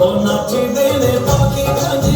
ও নাচি দিনে পাখি খানি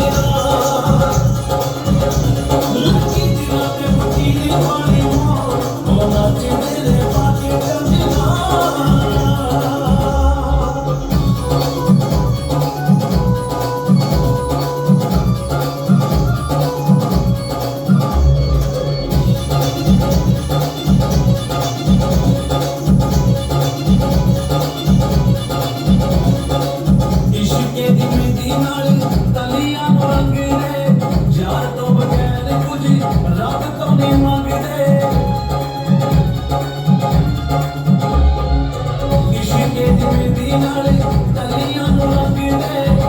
ਦੀ ਨਾਲੇ ਤਲੀਆਂ ਨੂੰ ਕਿਤੇ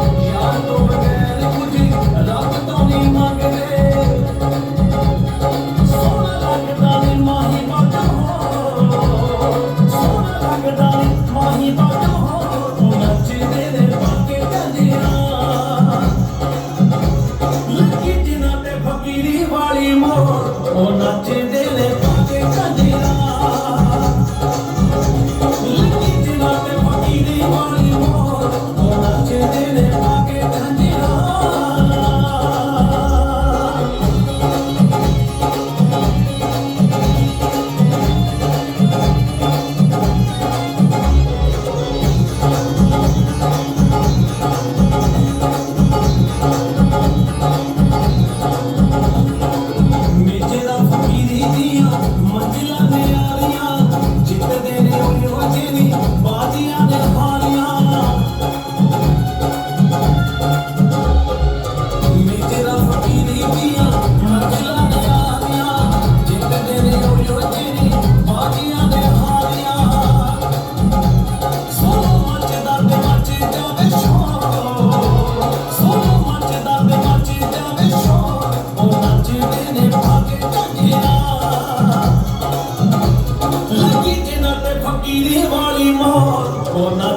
বাড়ি মত না